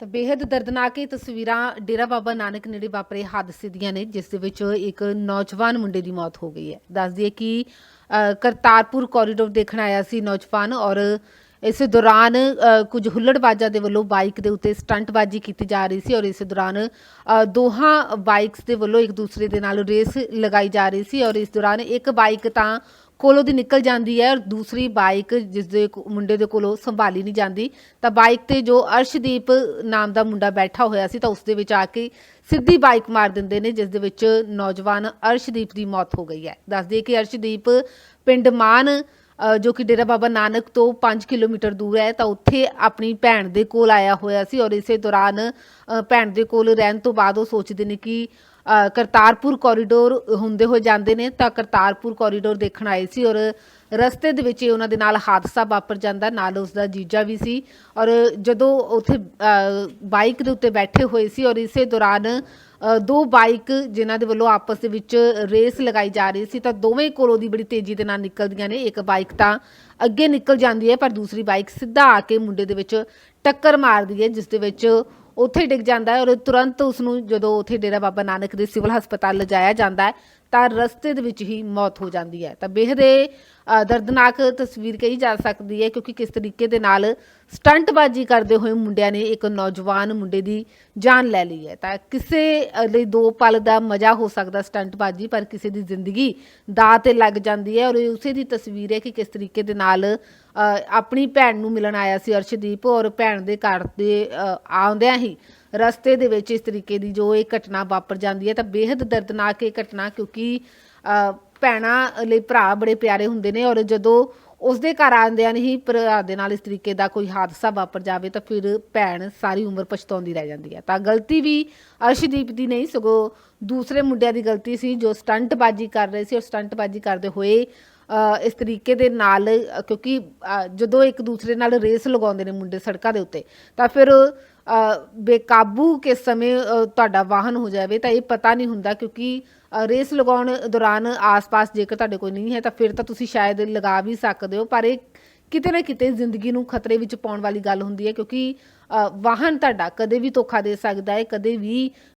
ਤਾਂ ਬੇहद ਦਰਦਨਾਕ ਇਹ ਤਸਵੀਰਾਂ ਡੇਰਾ ਬਾਬਾ ਨਾਨਕ ਨੇੜੇ ਵਾਪਰੇ ਹਾਦਸੇ ਦੀਆਂ ਨੇ, ਜਿਸ ਦੇ ਵਿੱਚ ਇੱਕ ਨੌਜਵਾਨ ਮੁੰਡੇ ਦੀ ਮੌਤ ਹੋ ਗਈ ਹੈ। ਦੱਸ ਦਈਏ ਕਿ ਕਰਤਾਰਪੁਰ ਕੋਰੀਡੋਰ ਦੇਖਣ ਆਇਆ ਸੀ ਨੌਜਵਾਨ ਔਰ ਇਸ ਦੌਰਾਨ ਕੁਝ ਹੁੱਲੜਬਾਜ਼ਾਂ ਦੇ ਵੱਲੋਂ ਬਾਈਕ ਦੇ ਉੱਤੇ ਸਟੰਟਬਾਜ਼ੀ ਕੀਤੀ ਜਾ ਰਹੀ ਸੀ ਔਰ ਇਸ ਦੌਰਾਨ ਦੋਹਾਂ ਬਾਈਕਸ ਦੇ ਵੱਲੋਂ ਇੱਕ ਦੂਸਰੇ ਦੇ ਨਾਲ ਰੇਸ ਲਗਾਈ ਜਾ ਰਹੀ ਸੀ ਔਰ ਇਸ ਦੌਰਾਨ ਇੱਕ ਬਾਈਕ ਤਾਂ ਕੋਲੋਂ ਦੀ ਨਿਕਲ ਜਾਂਦੀ ਹੈ ਔਰ ਦੂਸਰੀ ਬਾਈਕ ਜਿਸ ਦੇ ਕੋ- ਮੁੰਡੇ ਦੇ ਕੋਲੋਂ ਸੰਭਾਲੀ ਨਹੀਂ ਜਾਂਦੀ, ਤਾਂ ਬਾਈਕ ਤੇ ਜੋ ਅਰਸ਼ਦੀਪ ਨਾਮ ਦਾ ਮੁੰਡਾ ਬੈਠਾ ਹੋਇਆ ਸੀ, ਤਾਂ ਉਸ ਦੇ ਵਿੱਚ ਆ ਕੇ ਸਿੱਧੀ ਬਾਈਕ ਮਾਰ ਦਿੰਦੇ ਨੇ ਜਿਸ ਦੇ ਵਿੱਚ ਨੌਜਵਾਨ ਅਰਸ਼ਦੀਪ ਦੀ ਮੌਤ ਹੋ ਗਈ ਹੈ। ਦੱਸ ਕਿ ਅਰਸ਼ਦੀਪ ਪਿੰਡ ਮਾਨ ਜੋ ਕਿ ਡੇਰਾ ਬਾਬਾ ਨਾਨਕ ਤੋਂ 5 ਕਿਲੋਮੀਟਰ ਦੂਰ ਹੈ, ਤਾਂ ਉੱਥੇ ਆਪਣੀ ਭੈਣ ਦੇ ਕੋਲ ਆਇਆ ਹੋਇਆ ਸੀ ਔਰ ਇਸੇ ਦੌਰਾਨ ਭੈਣ ਦੇ ਕੋਲ ਰਹਿਣ ਤੋਂ ਬਾਅਦ ਉਹ ਸੋਚਦੇ ਨੇ ਕਿ ਕਰਤਾਰਪੁਰ ਕੋਰੀਡੋਰ ਹੁੰਦੇ ਹੋਏ ਜਾਂਦੇ ਨੇ, ਤਾਂ ਕਰਤਾਰਪੁਰ ਕੋਰੀਡੋਰ ਦੇਖਣ ਆਏ ਸੀ ਔਰ ਰਸਤੇ ਦੇ ਵਿੱਚ ਹੀ ਉਹਨਾਂ ਦੇ ਨਾਲ ਹਾਦਸਾ ਵਾਪਰ ਜਾਂਦਾ, ਨਾਲ ਉਸ ਦਾ ਜੀਜਾ ਵੀ ਸੀ ਔਰ ਜਦੋਂ ਉੱਥੇ ਬਾਈਕ ਦੇ ਉੱਤੇ ਬੈਠੇ ਹੋਏ ਸੀ ਔਰ ਇਸੇ ਦੌਰਾਨ ਦੋ ਬਾਈਕ ਜਿਨ੍ਹਾਂ ਦੇ ਵੱਲੋਂ ਆਪਸ ਦੇ ਵਿੱਚ ਰੇਸ ਲਗਾਈ ਜਾ ਰਹੀ ਸੀ, ਤਾਂ ਦੋਵੇਂ ਕੋਲੋਂ ਦੀ ਬੜੀ ਤੇਜ਼ੀ ਦੇ ਨਾਲ ਨਿਕਲਦੀਆਂ ਨੇ, ਇੱਕ ਬਾਈਕ ਤਾਂ ਅੱਗੇ ਨਿਕਲ ਜਾਂਦੀ ਹੈ, ਪਰ ਦੂਸਰੀ ਬਾਈਕ ਸਿੱਧਾ ਆ ਕੇ ਮੁੰਡੇ ਦੇ ਵਿੱਚ ਟੱਕਰ ਮਾਰਦੀ ਹੈ, ਜਿਸ ਦੇ ਵਿੱਚ ਉੱਥੇ ਡਿੱਗ ਜਾਂਦਾ ਹੈ ਔਰ ਤੁਰੰਤ ਉਸ ਨੂੰ ਜਦੋਂ ਉੱਥੇ ਡੇਰਾ ਬਾਬਾ ਨਾਨਕ ਦੇ ਸਿਵਲ ਹਸਪਤਾਲ ਲਿਜਾਇਆ ਜਾਂਦਾ ਹੈ ਤਾਂ ਰਸਤੇ ਦੇ ਵਿੱਚ ਹੀ ਮੌਤ ਹੋ ਜਾਂਦੀ ਹੈ। ਤਾਂ ਬੇਹਦ ਦਰਦਨਾਕ ਤਸਵੀਰ ਕਹੀ ਜਾ ਸਕਦੀ ਹੈ ਕਿਉਂਕਿ ਕਿਸ ਤਰੀਕੇ ਦੇ ਨਾਲ ਸਟੰਟਬਾਜ਼ੀ ਕਰਦੇ ਹੋਏ ਮੁੰਡਿਆਂ ਨੇ ਇੱਕ ਨੌਜਵਾਨ ਮੁੰਡੇ ਦੀ ਜਾਨ ਲੈ ਲਈ ਹੈ। ਤਾਂ ਕਿਸੇ ਲਈ ਦੋ ਪਲ ਦਾ ਮਜ਼ਾ ਹੋ ਸਕਦਾ ਸਟੰਟਬਾਜ਼ੀ, ਪਰ ਕਿਸੇ ਦੀ ਜ਼ਿੰਦਗੀ ਦਾ ਤੇ ਲੱਗ ਜਾਂਦੀ ਹੈ। ਔਰ ਇਹ ਉਸੇ ਦੀ ਤਸਵੀਰ ਹੈ ਕਿ ਕਿਸ ਤਰੀਕੇ ਦੇ ਨਾਲ ਆਪਣੀ ਭੈਣ ਨੂੰ ਮਿਲਣ ਆਇਆ ਸੀ ਅਰਸ਼ਦੀਪ ਔਰ ਭੈਣ ਦੇ ਘਰ ਦੇ ਆਉਂਦਿਆਂ ਹੀ ਰਸਤੇ ਦੇ ਵਿੱਚ ਇਸ ਤਰੀਕੇ ਦੀ ਜੋ ਇਹ ਘਟਨਾ ਵਾਪਰ ਜਾਂਦੀ ਹੈ ਤਾਂ ਬੇहद ਦਰਦਨਾਕ ਇਹ ਘਟਨਾ ਕਿਉਂਕਿ ਭੈਣਾਂ ਲਈ ਭਰਾ ਬੜੇ ਪਿਆਰੇ ਹੁੰਦੇ ਨੇ ਔਰ ਜਦੋਂ ਉਸਦੇ ਘਰ ਆਉਂਦਿਆਂ ਹੀ ਭਰਾ ਦੇ ਨਾਲ ਇਸ ਤਰੀਕੇ ਦਾ ਕੋਈ ਹਾਦਸਾ ਵਾਪਰ ਜਾਵੇ ਤਾਂ ਫਿਰ ਭੈਣ ਸਾਰੀ ਉਮਰ ਪਛਤਾਉਂਦੀ ਰਹਿ ਜਾਂਦੀ ਹੈ। ਤਾਂ ਗਲਤੀ ਵੀ ਅਰਸ਼ਦੀਪ ਦੀ ਨਹੀਂ, ਸਗੋਂ ਦੂਸਰੇ ਮੁੰਡਿਆਂ ਦੀ ਗਲਤੀ ਸੀ ਜੋ ਸਟੰਟਬਾਜ਼ੀ ਕਰ ਰਹੇ ਸੀ ਔਰ ਸਟੰਟਬਾਜ਼ੀ ਕਰਦੇ ਹੋਏ ਇਸ ਤਰੀਕੇ ਦੇ ਨਾਲ ਕਿਉਂਕਿ ਜਦੋਂ ਇੱਕ ਦੂਸਰੇ ਨਾਲ ਰੇਸ ਲਗਾਉਂਦੇ ਨੇ ਮੁੰਡੇ ਸੜਕਾਂ ਦੇ ਉੱਤੇ, ਤਾਂ ਫਿਰ ਬੇਕਾਬੂ ਕਿਸ ਸਮੇਂ ਤੁਹਾਡਾ ਵਾਹਨ ਹੋ ਜਾਵੇ, ਤਾਂ ਇਹ ਪਤਾ ਨਹੀਂ ਹੁੰਦਾ ਕਿਉਂਕਿ ਰੇਸ ਲਗਾਉਣ ਦੌਰਾਨ ਆਸ-ਪਾਸ ਜੇਕਰ ਤੁਹਾਡੇ ਕੋਈ ਨਹੀਂ ਹੈ, ਤਾਂ ਫਿਰ ਤਾਂ ਤੁਸੀਂ ਸ਼ਾਇਦ ਲਗਾ ਵੀ ਸਕਦੇ ਹੋ, ਪਰ ਇਹ ਕਿਤੇ ਨਾ ਕਿਤੇ ਜ਼ਿੰਦਗੀ ਨੂੰ ਖਤਰੇ ਵਿੱਚ ਪਾਉਣ ਵਾਲੀ ਗੱਲ ਹੁੰਦੀ ਹੈ ਕਿਉਂਕਿ ਵਾਹਨ ਤੁਹਾਡਾ ਕਦੇ ਵੀ ਧੋਖਾ ਦੇ ਸਕਦਾ ਹੈ, ਕਦੇ ਵੀ